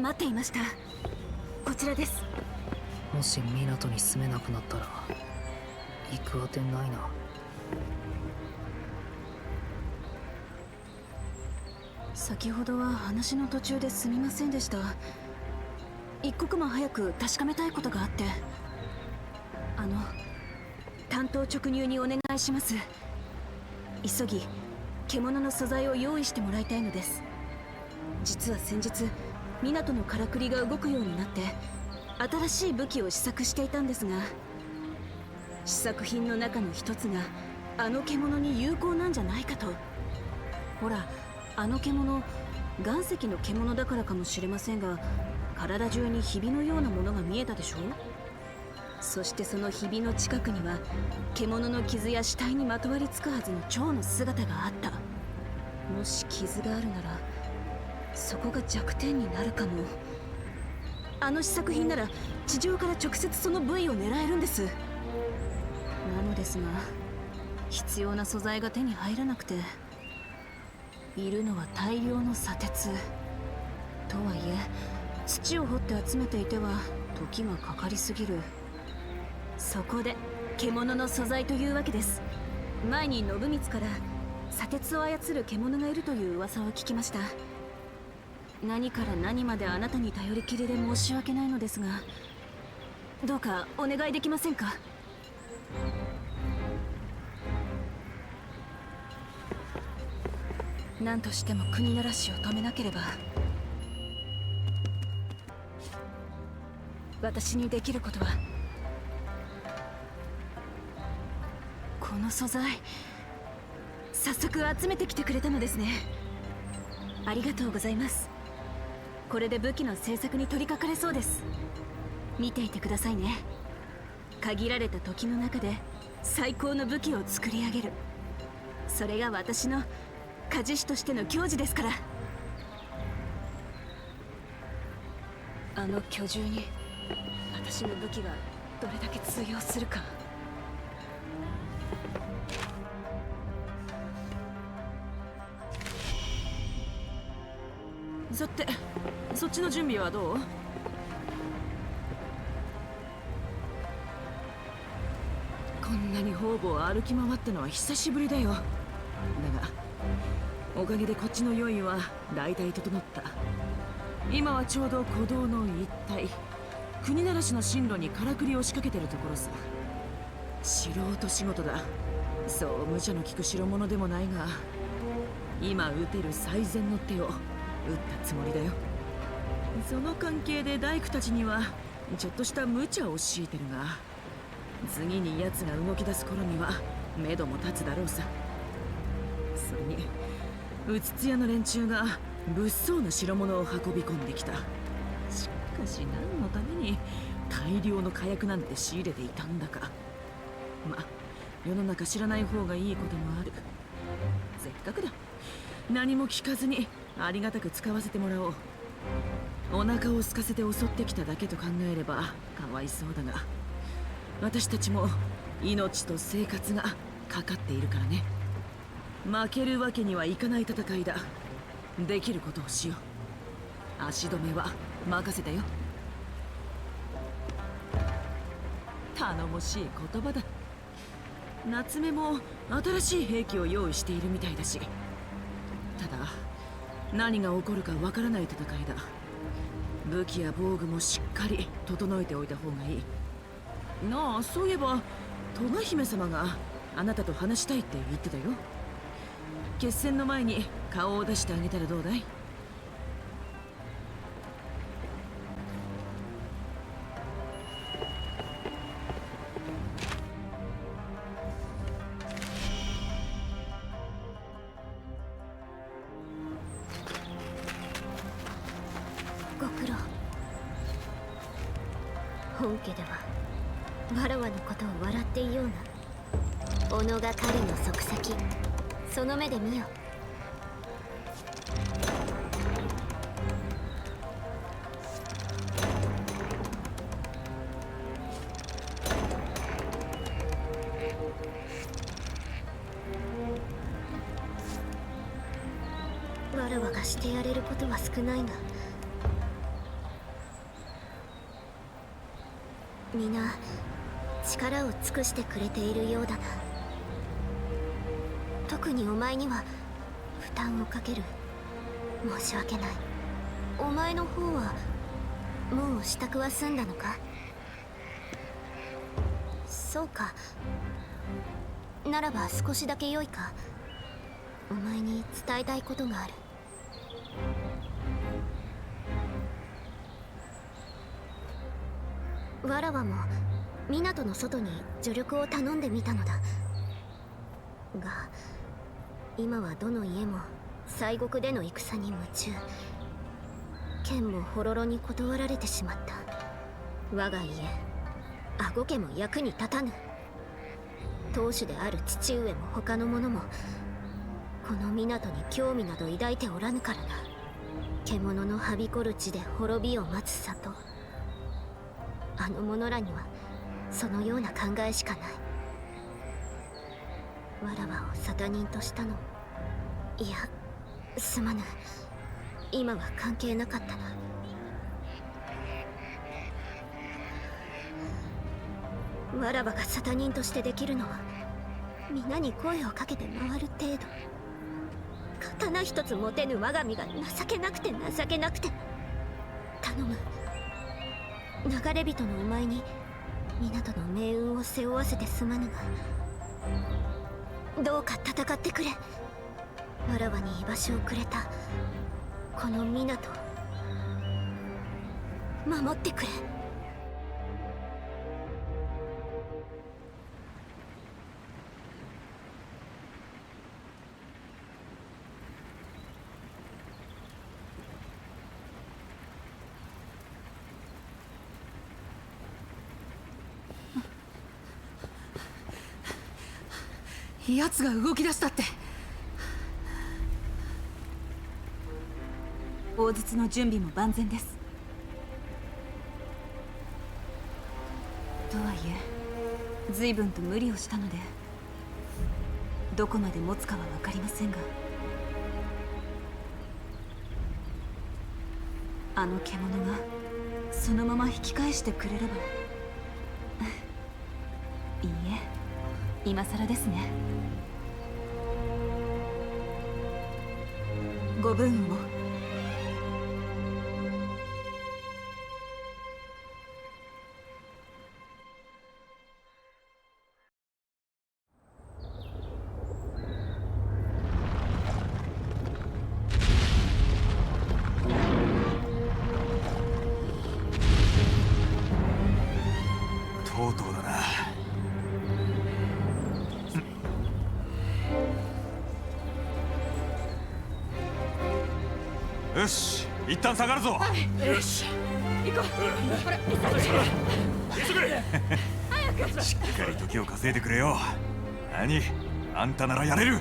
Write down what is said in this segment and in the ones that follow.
待っていました。こちらです。もし港に住めなくなったら行くあてないな。先ほどは話の途中ですみませんでした。一刻も早く確かめたいことがあって。あの担当直入にお願いします。急ぎ獣の素材を用意してもらいたいのです。実は先日港のからくりが動くようになって新しい武器を試作していたんですが試作品の中の一つがあの獣に有効なんじゃないかと。ほらあの獣岩石の獣だからかもしれませんが体中にひびのようなものが見えたでしょ？そしてそのひびの近くには獣の傷や死体にまとわりつくはずの蝶の姿があった。もし傷があるならそこが弱点になるかも。あの試作品なら地上から直接その部位を狙えるんです。なのですが必要な素材が手に入らなくているのは大量の砂鉄。とはいえ土を掘って集めていては時がかかりすぎる。そこで獣の素材というわけです。前に信光から砂鉄を操る獣がいるという噂を聞きました。何から何まであなたに頼りきりで申し訳ないのですがどうかお願いできませんか？何としても国ならしを止めなければ私にできることは。この素材早速集めてきてくれたのですね。ありがとうございます。これで武器の製作に取り掛かれそうです。見ていてくださいね。限られた時の中で最高の武器を作り上げる。それが私の鍛冶師としての矜持ですから。あの巨獣に私の武器がどれだけ通用するか。さてそっちの準備はどう？こんなに方々歩き回ったのは久しぶりだよ。だがおかげでこっちの用意は大体整った。今はちょうど鼓動の一帯。国ならしの進路にからくりを仕掛けてるところさ。素人仕事だ。そう無茶の利く代物でもないが今打てる最善の手を打ったつもりだよ。その関係で大工たちにはちょっとした無茶を強いてるが次に奴が動き出す頃には目処も立つだろうさ。それにうつつ屋の連中が物騒な代物を運び込んできた。しかし何のために大量の火薬なんて仕入れていたんだか。ま世の中知らない方がいいこともある。せっかくだ。何も聞かずにありがたく使わせてもらおう。お腹を空かせて襲ってきただけと考えればかわいそうだが私たちも命と生活がかかっているからね。負けるわけにはいかない戦いだ。できることをしよう。足止めは任せたよ。頼もしい言葉だ。夏目も新しい兵器を用意しているみたいだし。ただ何が起こるかわからない戦いだ。武器や防具もしっかり整えておいた方がいい。なあそういえば戸賀姫様があなたと話したいって言ってたよ。決戦の前に顔を出してあげたらどうだい？いが皆力を尽くしてくれているようだな。特にお前には負担をかける申し訳ない。お前の方はもう支度は済んだのか？そうか。ならば少しだけ良いか。お前に伝えたいことがある。わらわも港の外に助力を頼んでみたのだ。が今はどの家も西国での戦に夢中。剣もほろろに断られてしまった。我が家アゴ家も役に立たぬ。当主である父上も他の者もこの港に興味など抱いておらぬからな。獣のはびこる地で滅びを待つ里あの者らにはそのような考えしかない。わらわを沙汰人としたの。いやすまぬ。今は関係なかった。なわらわが沙汰人としてできるのは皆に声をかけて回る程度。刀一つ持てぬ我が身が情けなくて情けなくて。頼む。流れ人のお前に港の命運を背負わせてすまぬがどうか戦ってくれ。わらわに居場所をくれたこの港守ってくれ。奴が動き出したって。大筒の準備も万全です。とはいえ随分と無理をしたのでどこまで持つかは分かりませんがあの獣がそのまま引き返してくれれば。今更ですね。ご分をし一旦下がるぞ。よし。行こう。しっかり時を稼いでくれよ。何？あんたならやれる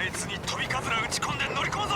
あいつに飛びかずら打ち込んで乗り込むぞ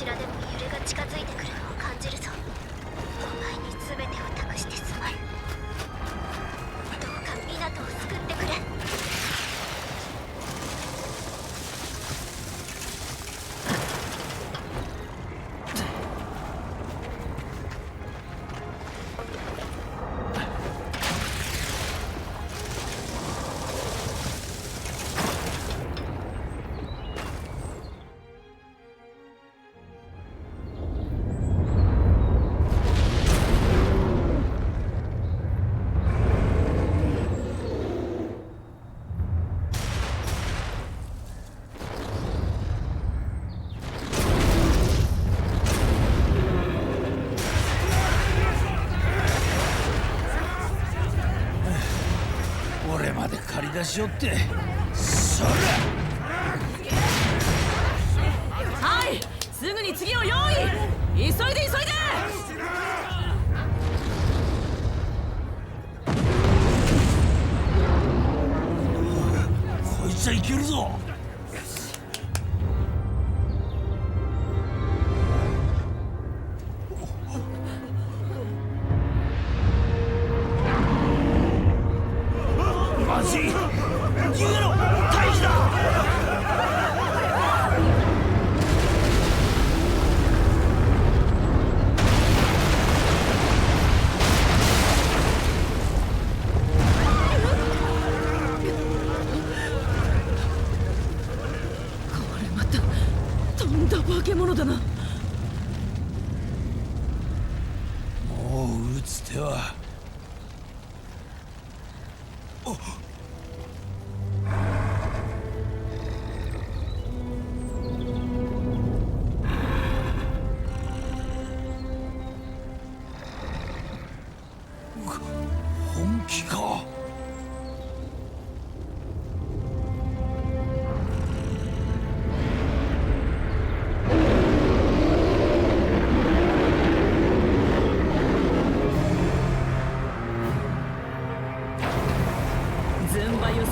ちらでも揺れが近づいてしよって。そらはい。すぐに次を用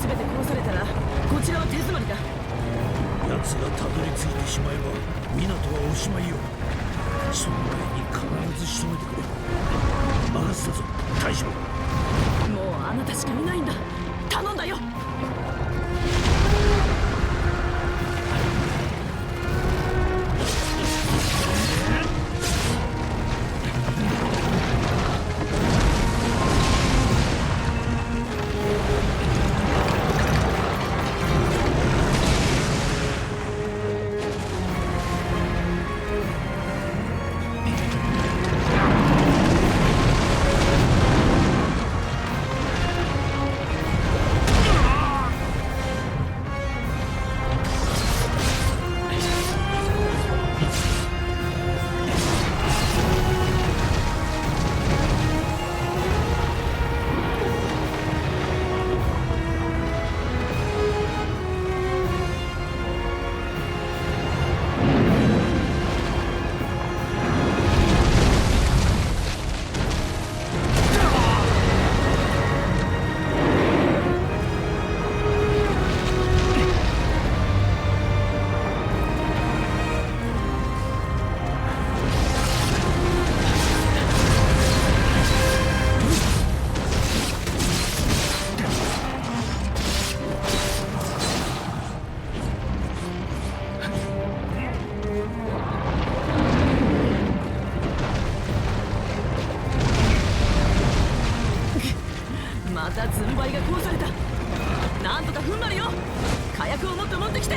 全て殺されたらこちらは手詰まりだ。奴がたどり着いてしまえば港はおしまいよ。その前に必ず仕留めてくれ。任せたぞ大将。もうあなたしかいないんだ。頼んだよたバイが壊された。なんとか踏ん張るよ。火薬をもっと持ってきて。